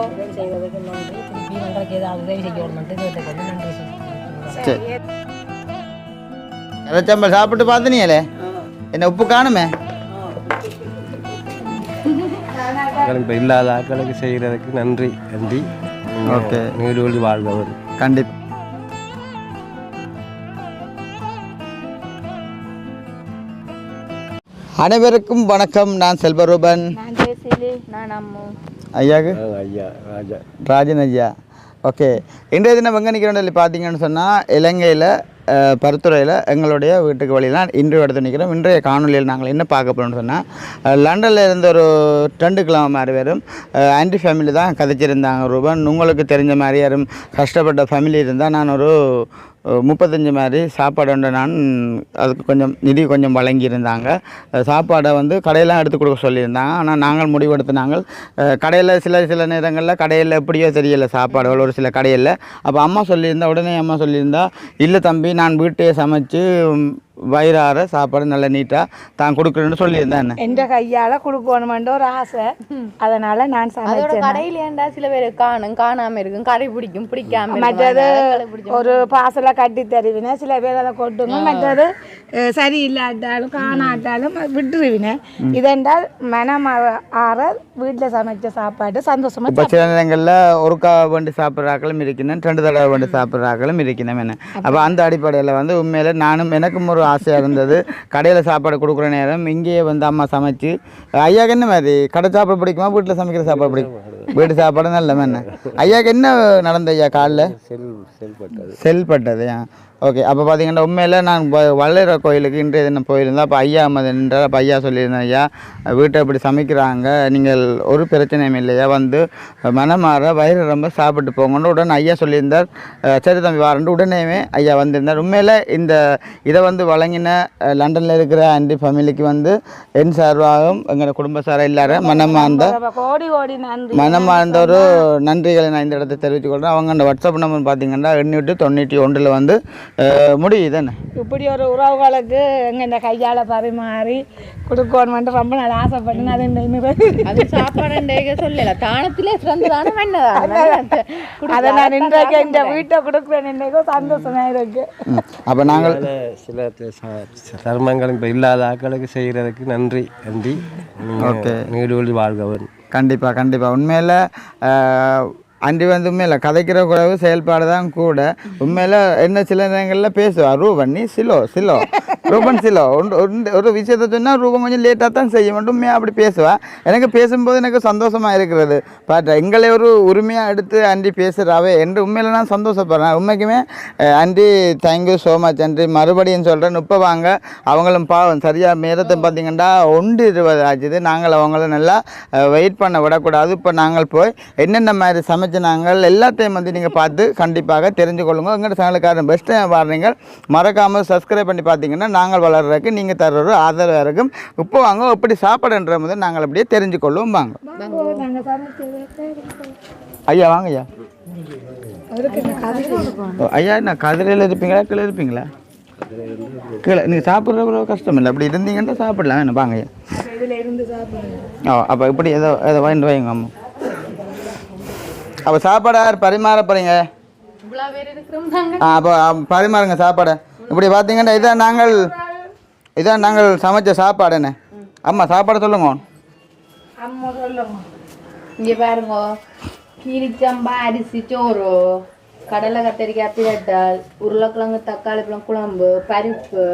உதவி செய்ததுக்கு நன்றி திருப்பி எங்களுக்கு ஏதாவது உதவி செய்யணும்ட்டு கேட்டுக்கொண்டு நன்றி சொல்லுங்கள் சரி சாப்பிட்டு பார்த்தனியலே என்ன உப்பு காணுமே இப்போ இல்லாத ஆட்களுக்கு செய்கிறதுக்கு நன்றி நன்றி ஓகே. நீடூழி வாழ்பவர் கண்டிப்பாக அனைவருக்கும் வணக்கம் நான் செல்வரூபன் நான் ஜெயசீலி நான் அம்மு ஐயாக்கு? ஐயா ராஜா. ராஜன் ஐயா. ஓகே. இன்றைய தினம் எங்கே நிற்கிறோம் பார்த்தீங்கன்னு சொன்னால் இலங்கையில் பருத்துறையில் எங்களுடைய வீட்டுக்கு வழியில் இன்று எடுத்து நிற்கிறோம் இன்றைய காணொலியில் நாங்கள் என்ன பார்க்க போகிறோம்னு சொன்னால் லண்டனில் இருந்த ஒரு ரெண்டு கிலோ மாதிரி பேரும் ஆன்டி ஃபேமிலி தான் கதைச்சிருந்தாங்க ரூபன். உங்களுக்கு தெரிஞ்ச மாதிரி யாரும் கஷ்டப்பட்ட ஃபேமிலி இருந்தால் நான் ஒரு முப்பத்தஞ்சு மாதிரி சாப்பாடு உண்டு. நான் அதுக்கு கொஞ்சம் நிதி கொஞ்சம் வழங்கியிருந்தாங்க. சாப்பாடை வந்து கடையெல்லாம் எடுத்து கொடுக்க சொல்லியிருந்தாங்க. ஆனால் நாங்கள் முடிவெடுத்து நாங்கள் கடையில் சில சில நேரங்களில் கடையில் எப்படியோ தெரியல சாப்பாடுகள். ஒரு சில கடையில். அப்போ அம்மா சொல்லியிருந்தா உடனே அம்மா சொல்லியிருந்தா இல்லை தம்பி நான் வீட்டையே சமைச்சு வயிறார சாப்பாடு நல்ல நீட்டாக தான் கொடுக்குறேன்னு சொல்லியிருந்தேன் எந்த கையால கொடுக்கணுமென்ற ஒரு ஆசை. அதனால நான் அதோட சமைச்சேன் கடையில ஏன்டா சில பேர் காணும் காணாம இருக்கும் கறி பிடிக்கும் பிடிக்காம இருக்கும். மற்றது. ஒரு பாசலை கட்டி தருவினேன் சில பேர் அதை கொட்டுங்க. மற்றது சரி இல்லாட்டாலும் காணாட்டாலும் விட்டுருவினேன் இதென்றால் மனம் ஆற வீட்டில் சமைச்ச சாப்பாடு சந்தோஷமா இப்போ சில நேரங்களில் ஒருக்கா வண்டி சாப்பிட்றாக்களும் இருக்கணும் ரெண்டு தடவை வண்டி சாப்பிட்றாக்களும் இருக்கணும் என்ன அப்போ அந்த அடிப்படையில் வந்து உண்மையில் நானும் எனக்கும் ஒரு ஆசையாக இருந்தது கடையில் சாப்பாடு கொடுக்குற நேரம் இங்கேயே வந்து அம்மா சமைச்சு ஐயாக்கு என்ன மாதிரி கடை சாப்பாடு பிடிக்குமா வீட்டில் சமைக்கிற சாப்பாடு பிடிக்கும் வீட்டு சாப்பாடு நல்ல என்ன ஐயாக்கு என்ன நடந்த ஐயா காலைல செல் செல்பட்டது செல்பட்டது ஓகே அப்போ பார்த்தீங்கன்னா உண்மையில் நான் வ- வள்ளர கோயிலுக்கு இன்றைய தினம் போயிருந்தேன். அப்போ ஐயா அம்மது நின்றார் அப்போ ஐயா சொல்லியிருந்தேன் ஐயா வீட்டை இப்படி சமைக்கிறாங்க. நீங்கள் ஒரு பிரச்சனையும் இல்லையா? வந்து மனமாற வயிறு ரொம்ப சாப்பிட்டு போங்கன்னு உடனே ஐயா சொல்லியிருந்தார். சரி தம்பி வாரண்டு உடனேவே ஐயா வந்திருந்தார். உண்மையில் இந்த இதை வந்து வழங்கின லண்டனில் இருக்கிற ஆண்டி ஃபேமிலிக்கு வந்து என் சார்பாகவும் எங்களோட குடும்ப சாராக எல்லாரும் மனமார்ந்த மனமார்ந்த ஒரு நன்றிகளை நான் இந்த இடத்தை தெரிவித்துக் கொள்கிறேன் அவங்க அந்த வாட்ஸ்அப் நம்பர் பார்த்தீங்கன்னா எண்ணூற்றி தொண்ணூற்றி ஒன்றில் வந்து முடியுது என்ன? இப்படி ஒரு உறவுகளுக்கு எங்க இந்த கையால பரிமாறி கொடுக்கணுமென்று ரொம்ப நாள் ஆசைப்பட்டு அது இந்த சாப்பாடு சொல்லல. தானத்திலே சிறந்த தானம் என்னதான் அதை நான் இன்றைக்கு இந்த வீட்டை கொடுக்குறேன். இன்றைக்கும் சந்தோஷமா இருக்கு. அப்போ நாங்கள் சில தர்மங்கள் இப்போ இல்லாத ஆட்களுக்கு செய்கிறதுக்கு நன்றி நன்றி. ஓகே. நீடூழி வாழ்பவர் கண்டிப்பாக கண்டிப்பாக உண்மையில் அண்டி வந்து உண்மையில் கதைக்கிற குறைவு செயல்பாடு தான் கூட. உண்மையில் என்ன சில நேரங்களில் பேசுவார் ரூபன் நீ சிலோ சிலோ. ரூபன் சிலோ ஒரு விஷயத்த சொன்னால் ரூபம் கொஞ்சம் லேட்டாக தான் செய்ய மட்டும் அப்படி பேசுவா. எனக்கு பேசும்போது எனக்கு சந்தோஷமாக இருக்கிறது. பட் எங்களை ஒரு உரிமையாக எடுத்து ஆண்டி பேசுகிறாவே என்று உண்மையில் நான் சந்தோஷப்படுறேன். உண்மைக்குமே ஆண்டி தேங்க்யூ ஸோ மச் அன்றி மறுபடியும் சொல்கிறேன் இப்போ வாங்க. அவங்களும் பாவம். சரியாக நேரத்தை பார்த்தீங்கன்னா ஒன்று இருபது ஆச்சுது. நாங்கள் அவங்கள நல்லா வெயிட் பண்ண விடக்கூடாது. இப்போ நாங்கள் போய் என்னென்ன மாதிரி சமைச்சு நாங்கள் எல்லாத்தையும் வந்து நீங்கள் பார்த்து கண்டிப்பாக தெரிஞ்சு கொள்ளுங்க எங்களோட சேனலுக்காரன் பெஸ்ட்டாக வாடுறீங்க மறக்காமல் சப்ஸ்கிரைப் பண்ணி பார்த்தீங்கன்னா நாங்கள் வளர்றதுக்கு நீங்கள் தர்ற ஆதரவாக இருக்கும். இப்போ வாங்க எப்படி சாப்பாடுன்ற போது நாங்கள் அப்படியே தெரிஞ்சு கொள்வோம் வாங்க. ஐயா வாங்க ஐயா. ஐயா நான் கதிரையில் இருப்பீங்களா கீழே இருப்பீங்களா? கீழே நீங்கள் சாப்பிட்ற கஷ்டம் இல்லை. அப்படி இருந்தீங்கன்னா சாப்பிடலாம். என்ன வாங்க ஐயா. ஓ அப்போ இப்படி ஏதோ ஏதோ வாங்கிட்டு வைங்க அம்மா. அப்போ சாப்பாடு யார் பரிமாற போகிறீங்க இவ்வளவு பேர் இருக்கிறோம் நாங்க. ஆ அப்போ பரிமாறுங்க சாப்பாடு. இப்படி பார்த்தீங்கன்னா இதான் நாங்கள் இதான் நாங்கள் சமைச்ச சாப்பாடு என்ன? அம்மா சாப்பாடு சொல்லுங்க. அம்மா சொல்லுங்க. இங்க பாருங்க. கீரிச்சம்பா அரிசி சோறு கடலை கத்தரிக்காய் பிரட்டால் உருளைக்கிழங்கு தக்காளி பழம் குழம்பு பருப்பு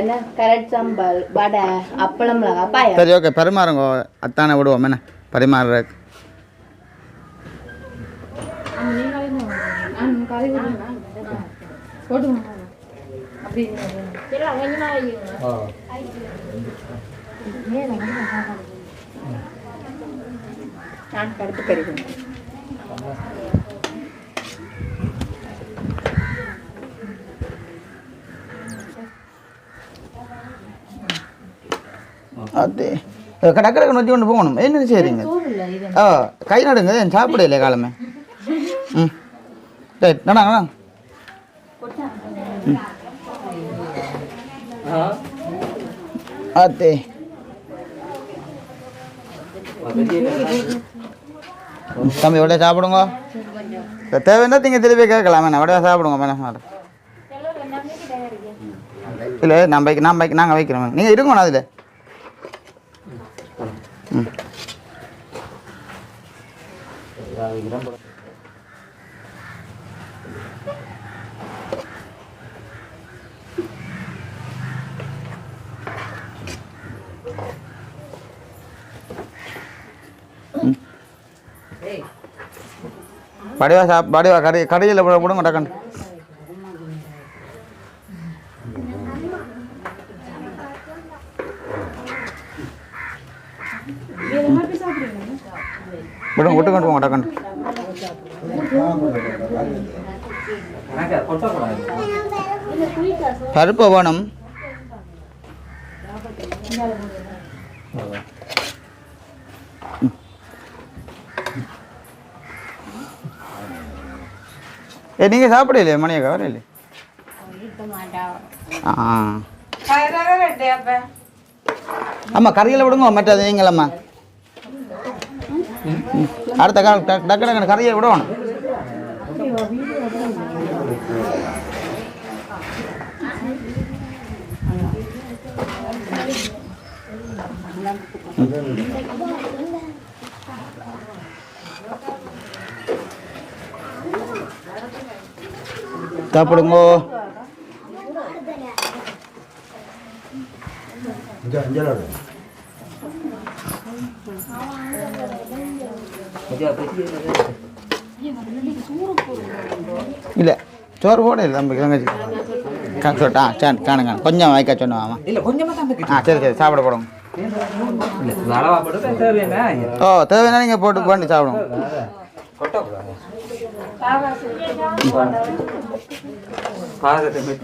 என்ன? கரட் சம்பல் வடை அப்பளம் பாயா சரி ஓகே பரிமாறுங்க. அத்தானே விடுவோம். என்ன? நான் படுத்து கறிக்கிறேன் அது கடற்கரை நொச்சி கொண்டு போகணும். என்ன செய்றீங்க? ஆ கை நடுங்க சாப்பிட இல்லையா காலமே? ம். சரி நடா ம். அத்தே தம்பி உடனே சாப்பிடுங்க. தேவைன்னா நீங்கள் திருப்பி கேட்கலாம். மேடம் அப்படியே சாப்பிடுங்க மேடம் இல்லை நான் வைக்க நான் வைக்க நாங்கள் வைக்கிறோம். நீங்கள் இருங்கண்ணா அதில் ம். படிவா சாப் படிவா கடை கடையில் போடுங்க டக்குன்னு விடுங்க விட்டு கொண்டு போங்க டக்குன்னு பருப்பு வேணும் Mm. ஏ நீங்கள் சாப்பிடலையே மணியக்கா? வரையிலே ஆ ஆமாம் கறியில் விடுங்க மற்றது நீங்களம்மா அடுத்த கால டக்கு டக்கு கறியை விடணும். Thank you. சாப்பிடுங்கோ. இல்லை சோறு போட இல்லை தம்பி தங்கச்சி சொல்லிட்டா சரி காணுங்க கொஞ்சம் வாய்க்கா சொன்னோம் இல்ல கொஞ்சமா தான் இருக்கு ஆ சரி சரி சாப்பிட போடுங்க. ஓ தேவைன்னா நீங்கள் போட்டு பண்ணி சாப்பிடுங்க. கொட்டக்கூடாது பாதத்தை போய்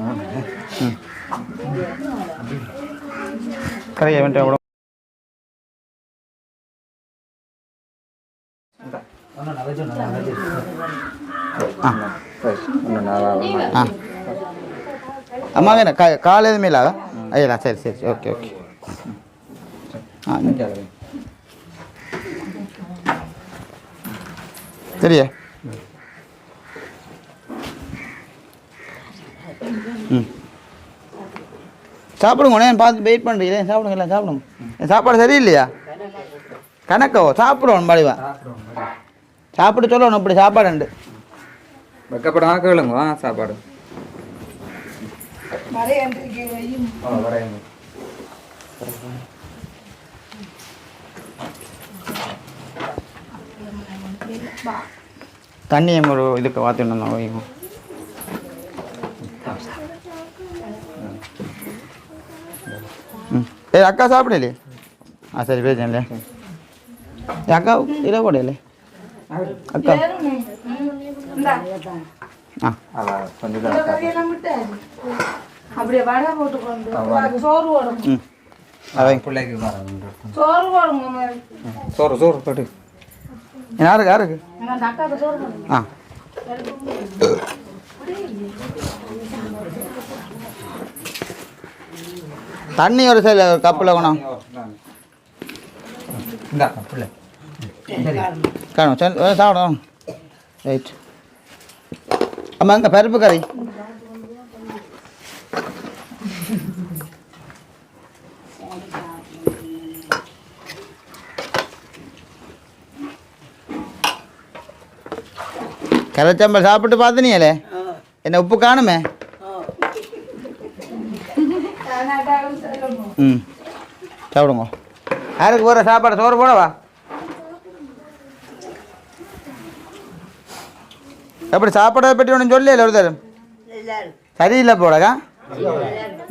அம்மா என்ன கா கால் எதுவுமே இல்லாத ஐயா சரி சரி ஓகே ஓகே ஆ சரியா ம். சாப்பிடுங்க உடனே பார்த்து வெயிட் பண்ணுறீங்களே சாப்பிடுங்க எல்லாம் சாப்பிடுங்க. சாப்பாடு சரியில்லையா? கணக்கோ சாப்பிடுவோம் படிவா சாப்பிட்டு சொல்லணும் இப்படி சாப்பாடு உண்டு. வெக்கப்படாம கேளுங்க சாப்பாடு. ஆ, வரேன். தண்ணியை ஒரு இதுக்கு வாத்திடணும் ஏ அக்கா சாப்பிடலையே? ஆ சரி பேசுங்களே ஏ அக்கா இதை போடலே அக்கா. ஆ. அப்படியே வடை போட்டு கொண்டு சோறு போடும். ம். அதை பிள்ளைக்கு வரேன். சோறு போடுங்க சோறு சோறு போட்டு. யாருக்கு யாருக்கு? ஆ. தண்ணி ஒரு சைடு கப்பில் வேணும் இந்தா காணும் சாப்பிடும் ரைட் அம்மா அங்கே பருப்பு கறி. கரைச்சம்பல் சாப்பிட்டு பார்த்தினியலே? என்ன உப்பு காணுமே? ம். சாப்பிடுங்க. யாருக்கு போகிற சாப்பாடு? சோறு போடவா? எப்படி சாப்பாடை பற்றி ஒன்றும் சொல்லல ஒரு தரம் சரியில்லை போடக்கா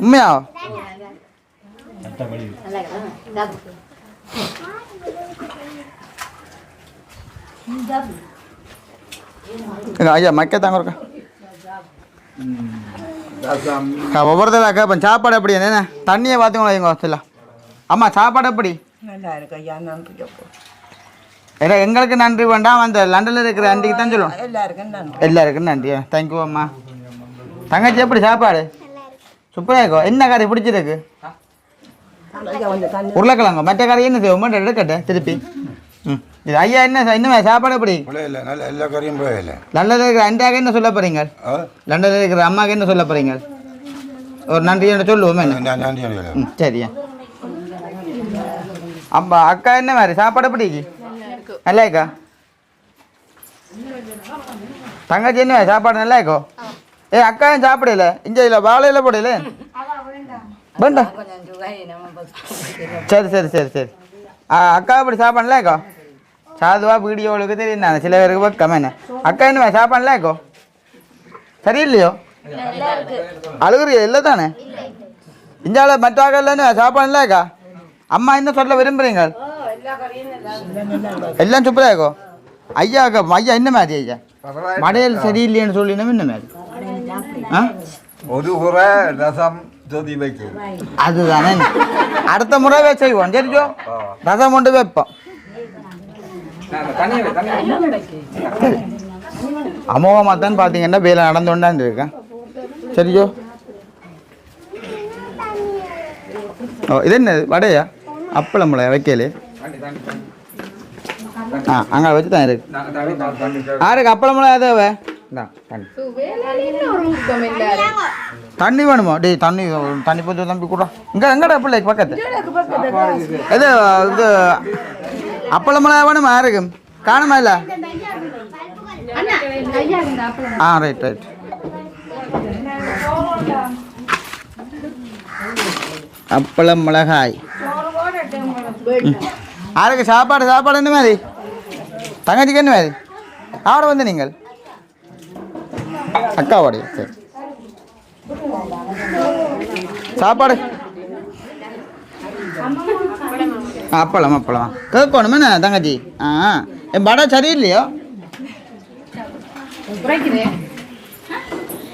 உண்மையா? ஐயா மக்க தாங்க இருக்கா? ஒவ்வொருத்தர அக்கா இப்போ சாப்பாடு எப்படி? என்ன தண்ணியை பார்த்துங்களா எங்க வசல அம்மா சாப்பாடு எப்படி? நல்லா இருக்கு ஐயா நன்றி அப்போ. ஏன்னா எங்களுக்கு நன்றி வேண்டாம் அந்த லண்டனில் இருக்கிற ஆண்டிக்கு தான் சொல்லுவோம். எல்லாருக்கும் நன்றி. எல்லாருக்கும் நன்றி தேங்க்யூ அம்மா. தங்கச்சி எப்படி சாப்பாடு? சூப்பராக இருக்கும் என்ன கறி பிடிச்சிருக்கு? உருளைக்கிழங்கு மற்ற கறி என்ன செய்வோம்? எடுக்கட்டேன் திருப்பி. இது ஐயா என்ன இன்னுமே சாப்பாடு எப்படி? இல்லை நல்ல எல்லா கறியும் போயில லண்டனில் இருக்கிற அண்டாக என்ன சொல்ல போகிறீங்க லண்டனில் இருக்கிற அம்மாவுக்கு என்ன சொல்ல போகிறீங்க ஒரு நன்றி என்று சொல்லுவோமே ம் சரியா அம்மா அக்கா என்ன மாதிரி? சாப்பாடு எப்படி நல்லா இருக்கா? தங்கச்சி என்ன சாப்பாடு நல்லா இருக்கோ? ஏ அக்கா ஏன் சாப்பிடல? இங்கே இல்லை வாழையில போடல? வேண்டா சரி சரி சரி சரி. அக்கா அப்படி சாப்பாடுல இருக்கோ? சாதுவா வீடியோவுக்கு தெரியும் நான் சில பேருக்கு பக்கம் என்ன அக்கா என்ன சாப்பாடுல இருக்கோ சரியில்லையோ அழுகுறியா இல்லை தானே இந்தியாவில் மற்றாக இல்லைன்னு சாப்பாடுல இருக்கா அம்மா என்ன சொல்ல விரும்புறீங்க எல்லாம் சூப்பராக இருக்கோ ஐயா ஐயா என்ன மாதிரி ஐயா மடையல் சரியில்லைன்னு சொல்லினோம் என்ன மாதிரி ஆ ஒரு முறை ரசம் சொதி வைக்கும் அதுதானே அடுத்த முறை செய்வோம் சரிஜோ ரசம் கொண்டு வைப்போம் அமோகமாக தான் பார்த்தீங்கன்னா வேலை நடந்து கொண்டாந்து இருக்கேன் சரிஜோ. ஓ இது என்ன வடையா? அப்பளம் மிளகா வைக்கல? ஆ அங்கே வச்சு தான் இருக்கு. யாருக்கு அப்பளம் மிளகா தேவை தண்ணி. வேணுமா? டேய் தண்ணி தண்ணி கொஞ்சம் தம்பி கூட இங்கே எங்கடா பிள்ளை? பக்கத்து. இது இது அப்பளமெல்லாம் வேணுமா? யாருக்கு? காணுமா இல்லை? ஆ ரைட் ரைட் அப்பளம் மிளகாய். யாருக்கு? சாப்பாடு சாப்பாடு என்ன மாதிரி? தங்கச்சிக்கு என்ன மாதிரி? ஆட வந்து நீங்கள்? அக்காவோடைய சரி. சாப்பாடு. அப்பளம் அப்பளம். கேட்கணுமே என்ன தங்கச்சி? ஆ என் படம் சரியில்லையோ?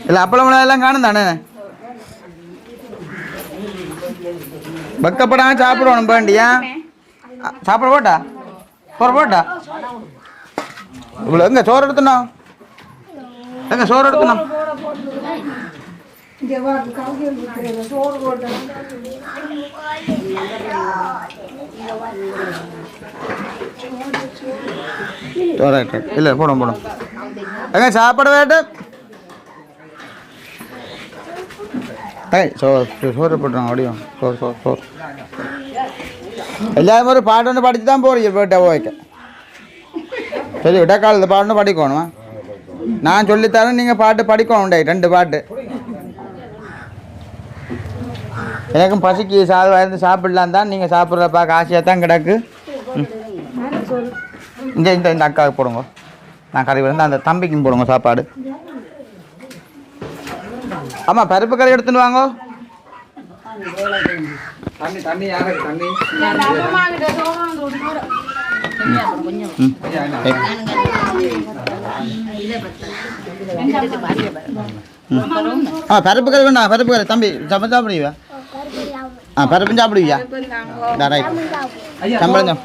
இல்லை அப்பளம் எல்லாம் காணும் தானே? வெக்கப்படாம சாப்பிடணும் பாண்டியா. சாப்பிட போட்டா? சோறு போட்டா? இவ்வளோ எங்கே சோறு எடுத்துனோம் எங்கே சோறு எடுத்துனோம் ரைட் ரைட் இல்லை போடும் போடும். ஏங்க சாப்பாடு வேட்டு. சோறு சோறு போட்டுருங்க அப்படியும் சோறு சோறு சோறு எல்லாரும் ஒரு பாட்டு ஒன்று படித்து தான் போகிறீங்க போயிட்ட போய்க்க சரி விடக்காலத்து பாட்டு படிக்கணுமா? நான் சொல்லித்தரேன் நீங்கள் பாட்டு படிக்கணும் ரெண்டு பாட்டு. எனக்கும் பசிக்கு சாது இருந்து சாப்பிடலாம் தான் நீங்கள் சாப்பிட்ற பார்க்க ஆசையாக தான் கிடக்கு இந்த இந்த இந்த அக்காவுக்கு போடுங்க. நான் கறி வந்து அந்த தம்பிக்கும் போடுங்க சாப்பாடு. ஆமாம் பருப்பு கறி எடுத்துன்னு வாங்க. ஆ பருப்பு கறி வேண்டாம் பருப்பு கறி. தம்பி சமைச்சா சாப்பிடுவீவா ஆ பருப்பும் சாப்பிடுவியா சம்பளம்.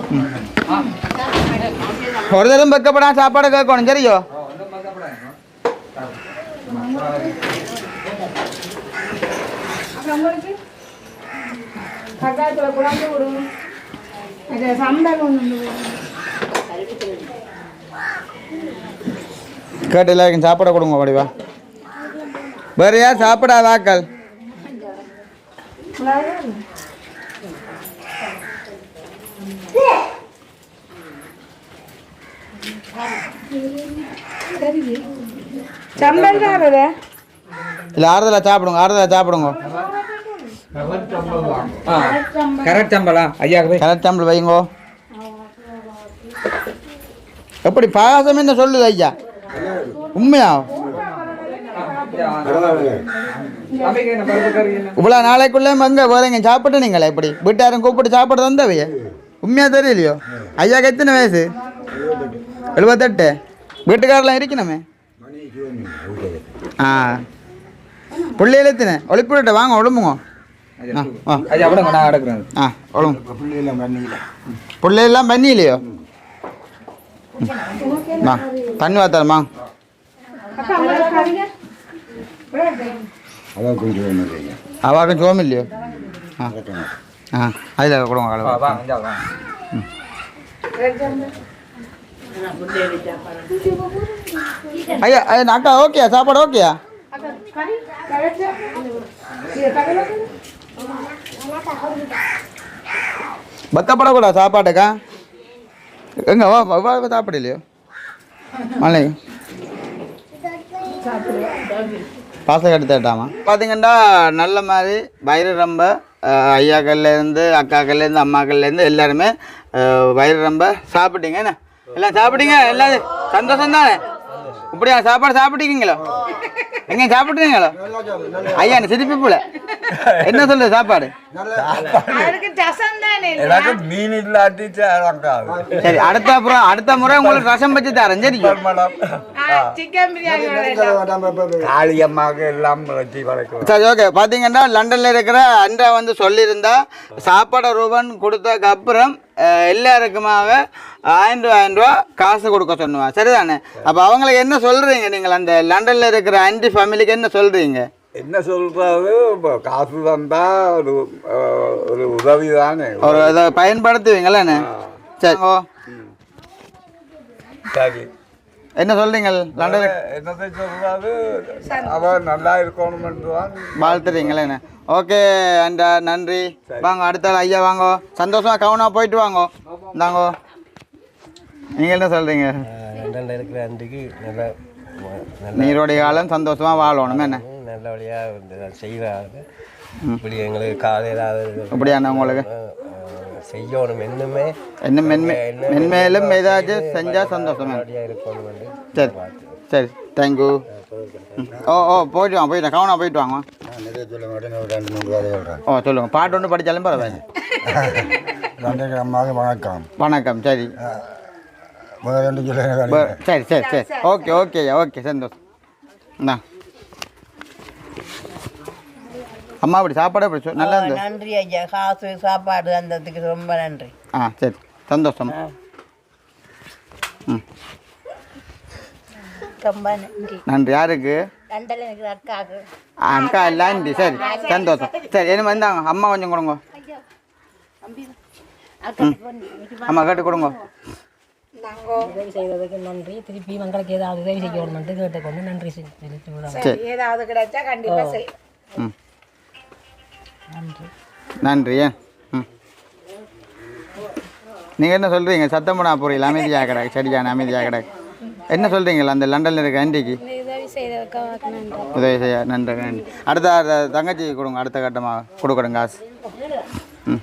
ஒரு தரம் வைக்கப்படா சாப்பாடு கேட்கணும் சரியோ கேட்டு எல்லாருக்கும் சாப்பாடு கொடுங்க வடிவா வேற யார் சாப்பிடாத சம்பளம் தான் வருது இல்லை ஆறுதலா சாப்பிடுங்க ஆறுதலா சாப்பிடுங்க கரெக்ட் சம்பளம் ஐயாக்கு போய் கரெக்ட் சாம்பிள் வைங்கோ எப்படி பாசம் என்ன சொல்லுது ஐயா உண்மையா தம்பிக்கு என்ன பருப்பு கறி என்ன இவ்வளோ நாளைக்குள்ளே எங்கே போகிறீங்க சாப்பிட்டு நீங்களே எப்படி? வீட்டாரும் கூப்பிட்டு சாப்பிட தந்தவைய? உண்மையாக தெரியலையோ? ஐயாக்கு எத்தனை வயசு? எழுபத்தெட்டு. வீட்டுக்காரெல்லாம் இருக்கணுமே? ஆ. பிள்ளைகள் எத்தனை? ஒளிப்பிட்ட வாங்க ஒழும்புங்க ஆ ஆ ஐயா விடுங்க நான் எடுக்கிறேன் ஆ ஒழுங்கு பிள்ளையெல்லாம் மா தண்ணி வாத்தாரம்மா அதில் கொடுங்க வா அளவு வா இந்தா வா ஐயா அக்கா ஓகேயா சாப்பாடு ஓகேயா பக்கப்படக்கூடாது சாப்பாட்டுக்கா எங்க வா வா, வா சாப்பிடலையோ மலை பாசம் எடுத்துட்டாமா பார்த்தீங்கன்னா நல்ல மாதிரி வயிறு ரொம்ப ஐயாக்கள்லேருந்து அக்காக்கள்லேருந்து அம்மாக்கள்லேருந்து எல்லாருமே வயிறு ரொம்ப சாப்பிட்டீங்க என்ன? எல்லாம் சாப்பிட்டீங்க? எல்லாம் சந்தோஷம் தானே இப்படியா சாப்பாடு சாப்பிட்டீங்களோ? எங்க சாப்பிட்டீங்களோ? ஐயா சிரிப்பு போல. என்ன சொல்லு சாப்பாடு? எனக்கு மீன் இல்லாட்டி சரி அடுத்த அப்புறம் அடுத்த முறை உங்களுக்கு ரசம் வச்சு தரேன் சரி. சிக்கன் பிரியாணி காளியம்மாக எல்லாம் சரி ஓகே. பார்த்தீங்கன்னா லண்டனில் இருக்கிற அண்டா வந்து சொல்லியிருந்தா சாப்பாடு ரூபன் கொடுத்ததுக்கு அப்புறம் எல்லாருக்குமாக ஆயிரம் ரூபா ஆயிரம் ரூபா காசு கொடுக்க சொன்னுவான் சரிதானே? அப்போ அவங்களுக்கு என்ன சொல்கிறீங்க நீங்கள் அந்த லண்டனில் இருக்கிற ஆன்டி ஃபேமிலிக்கு என்ன சொல்கிறீங்க என்ன சொல்றது இப்போ காசு தந்தா ஒரு ஒரு உதவி தானே ஒரு இதை பயன்படுத்துவீங்களேண்ணே சரி. ஓ சரி. என்ன சொல்கிறீங்க லண்டனில்? என்னத்தை சொல்றது அவன் நல்லா இருக்கணும்னு தான் வாழ்த்துறீங்களேண்ணே ஓகே அண்டா நன்றி. வாங்க அடுத்த ஆள் ஐயா வாங்கோ. சந்தோஷமா கவனமாக போயிட்டு வாங்கோ. இந்தாங்கோ. நீங்கள் என்ன சொல்கிறீங்க லண்டனில் இருக்கிற அன்றைக்கு நல்ல நல்ல நீரோடைய காலம் சந்தோஷமா வாழணும் என்ன? நல்ல வழியாக செய்கிறாங்க இப்படி எங்களுக்கு காலையில் அப்படியான உங்களுக்கு? செய்யணும். இன்னுமே என்ன மென்மே மென்மேலும் ஏதாச்சும் செஞ்சால் சந்தோஷம் இருக்கணும் சரி. சரி தேங்க்யூ ஓ ஓ போயிட்டு வாங்க போயிட்டு கவனம் போயிட்டு வாங்க. ஓ சொல்லுங்கள் பாட்டு ஒன்று படித்தாலும் பரவாயில்ல. வணக்கம். வணக்கம் சரி சரி. சரி சரி. Okay okay okay. சந்தோஷம். இந்தா. அம்மா அப்படி சாப்பாடு அப்படி சொ- நல்லா இருந்தது. நன்றி ஐயா. காசு சாப்பாடு தந்ததுக்கு ரொம்ப நன்றி. ஆ சரி. சந்தோஷம். ம். ரொம்ப நன்றி. நன்றி. யாருக்கு? அக்கா இல்லாண்டி சரி. சந்தோஷம். சரி என்ன வந்தாங்க அம்மா கொஞ்சம் கொடுங்க. அம்மா கேட்டு கொடுங்க. உதவி செய்ததுக்கு நன்றி. திருப்பி எங்களுக்கு ஏதாவது உதவி செய்யணும்ட்டு கேட்டுக்கொண்டு நன்றி ஏதாவது கிடைச்சா கண்டிப்பா செய் ம். நன்றி. நன்றி ம். நீங்கள் என்ன சொல்கிறீங்க சத்தம் போடா போறீங்களா அமைதியாக கிடக்கு. சரியான அமைதியாக கிடக்கு. என்ன சொல்கிறீங்களா அந்த லண்டனில் இருக்க ஆண்டிக்கு உதவி நன்றி செய்ய நன்றி நன்றி. அடுத்த தங்கச்சி கொடுங்க. அடுத்த கட்டமாக கொடுக்குறேன் காசு. ம்.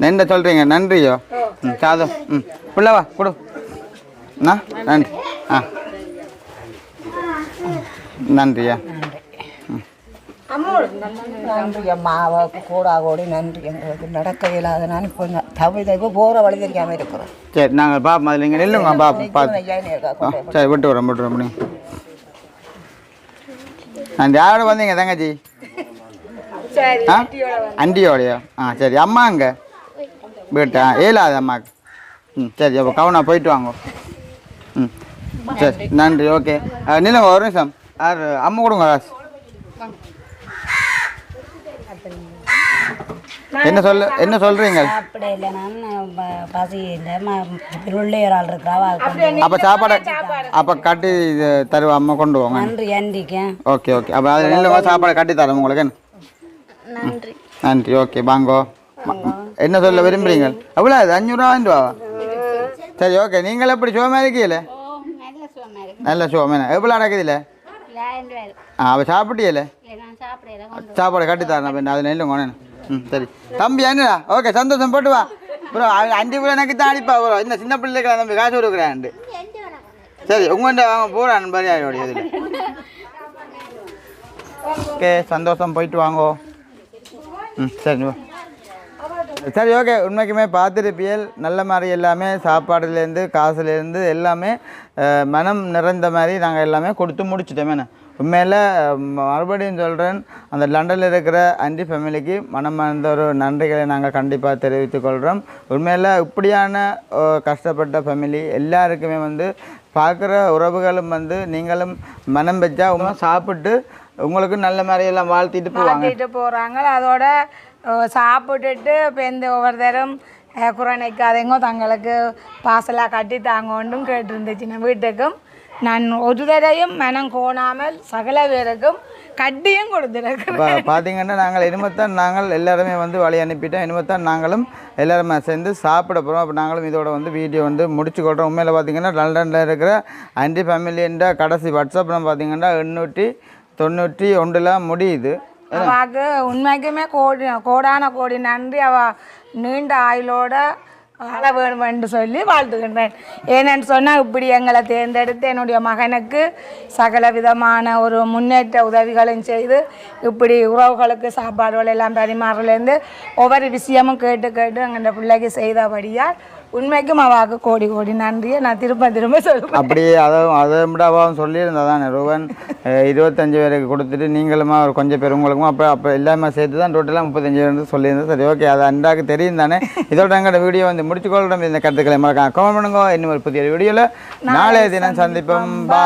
என்ன சொல்கிறீங்க நன்றியோ? ம் சாதம். ம். பிள்ளவா கொடு. நன்றி. ஆ. நன்றியா. நன்றி அம்மா. கூட கோடி நன்றி. எங்களுக்கு நடக்க இயலாத நான் இப்போ தவிர இப்போ போகிற வழி தெரியாமல் இருக்கிறோம். சரி நாங்கள் பாப்போம். அதில் நீங்கள் நில்லுங்க. பாப்போம். பார்த்து சரி விட்டு வரோம் விட்டு வரோம் நான் யாரோட வந்தீங்க தங்கச்சி? சரி ஆ? அண்டியோடையோ? ஆ சரி அம்மா அங்கே? வீட்டா? ஏலாது அம்மாக்கு. ம் சரி அப்போ கவனம் போயிட்டு வாங்க. ம் சரி நன்றி ஓகே. நில்லுங்க ஒரு நிமிஷம். யார்? அம்மா கொடுங்க காசு என்ன சொல்ல என்ன சொல்கிறீங்க அப்படி இல்லை நான் பசி இல்லை. உள்ளே ஒரு ஆள் இருக்கிறா அப்போ சாப்பாடு அப்போ கட்டி தருவா அம்மா கொண்டு போங்க. நன்றி அண்டிக்கேன் ஓகே ஓகே. அப்போ அதில் நில்லுங்க சாப்பாடு கட்டி தரேன் உங்களுக்கு? நன்றி. நன்றி ஓகே. வாங்கோ. என்ன சொல்ல விரும்புறீங்க? எவ்வளோ அது அஞ்சூறுவாயிரம் ரூபாவா சரி ஓகே. நீங்கள் எப்படி ஷோமே இருக்கீங்களே? நல்ல நல்ல ஷோமே எவ்வளோ நடக்குதுல்ல அவள் சாப்பிடல சாப்பாடு கட்டி தரேன் பின்ன அதில் நில்லுங்க ஒன்று ம் சரி. தம்பி என்னடா ஓகே சந்தோஷம் போட்டு வா. ப்ரோ அஞ்சு பிள்ளை எனக்கு தான் அடிப்பா ப்ரோ. இந்த சின்ன பிள்ளைக்கு தம்பி காசு கொடுக்குறேன் சரி உங்கள்கிட்ட வாங்க போகிறான் பரியாயோடைய இதில் ஓகே சந்தோஷம் போயிட்டு வாங்கோ. ம் சரி சரி ஓகே உண்மைக்குமே பார்த்துருப்பியல் நல்ல மாதிரி எல்லாமே சாப்பாடுலேருந்து காசுலேருந்து எல்லாமே மனம் நிறைந்த மாதிரி நாங்கள் எல்லாமே கொடுத்து முடிச்சிட்டோமேண்ணே உண்மையில் மறுபடியும் சொல்கிறேன் அந்த லண்டனில் இருக்கிற அண்டி ஃபேமிலிக்கு மனம் மறந்த ஒரு நன்றிகளை நாங்கள் கண்டிப்பாக தெரிவித்துக் கொள்கிறோம் உண்மையில் இப்படியான கஷ்டப்பட்ட ஃபேமிலி எல்லாருக்குமே வந்து பார்க்குற உறவுகளும் வந்து நீங்களும் மனம் வச்சா உமா சாப்பிட்டு உங்களுக்கு நல்ல மாதிரியெல்லாம் வாழ்த்திட்டு போவாங்க. போகிறாங்க அதோட சாப்பிட்டுட்டு இப்போ இந்த ஒவ்வொரு தரம் அஹ், குறை தங்களுக்கு பாசலாக கட்டி தாங்கோண்டும் கேட்டிருந்துச்சு வீட்டுக்கும். நான் ஒரு தடையும் மனம் கோணாமல் சகல பேருக்கும் கட்டியும் கொடுத்துருக்கேன் பார்த்தீங்கன்னா நாங்கள் இனிமேத்தான் நாங்கள் எல்லாருமே வந்து வழி அனுப்பிட்டோம். இனிமேத்தான் நாங்களும் எல்லாருமே சேர்ந்து சாப்பிட போகிறோம் அப்போ நாங்களும் இதோட வந்து வீடியோ வந்து முடிச்சு கொள்கிறோம் உண்மையில் பார்த்தீங்கன்னா லண்டனில் இருக்கிற அண்டி ஃபேமிலின்ற கடைசி வாட்ஸ்அப்பில் பார்த்தீங்கன்னா எண்ணூற்றி தொண்ணூற்றி ஒன்றில் முடியுது. அவாக்கு உண்மைக்குமே கோடி கோடான கோடி நன்றி அவ நீண்ட ஆயுளோட வாழ வேணும் என்று சொல்லி வாழ்த்துகின்றேன் ஏனென்று சொன்னால் இப்படி எங்களை தேர்ந்தெடுத்து என்னுடைய மகனுக்கு சகல விதமான ஒரு முன்னேற்ற உதவிகளும் செய்து இப்படி உறவுகளுக்கு சாப்பாடுகள் எல்லாம் பரிமாறலேருந்து ஒவ்வொரு விஷயமும் கேட்டு கேட்டு எங்கள் பிள்ளைக்கு செய்தபடியால் உண்மைக்கும் அவாக்கு கோடி கோடி நன்றியை நான் திரும்ப திரும்ப சொல்லுவேன் அப்படி அதை அதை விட அவாவும் சொல்லியிருந்தா தானே ரூபன் இருபத்தஞ்சு பேருக்கு கொடுத்துட்டு நீங்களுமா ஒரு கொஞ்சம் பேர் உங்களுக்கும் அப்போ அப்போ எல்லாமே சேர்த்து தான் டோட்டலாக முப்பத்தஞ்சு பேர் சொல்லியிருந்தேன் சரி ஓகே அது அண்டாக்கு தெரியும் தானே? இதோட எங்களோட வீடியோ வந்து முடிச்சுக்கொள்கிறோம் இந்த கருத்துக்களை மறக்காம கமெண்ட் பண்ணுங்க. இன்னும் ஒரு புதிய வீடியோவில் நாளைய தினம் சந்திப்போம். பா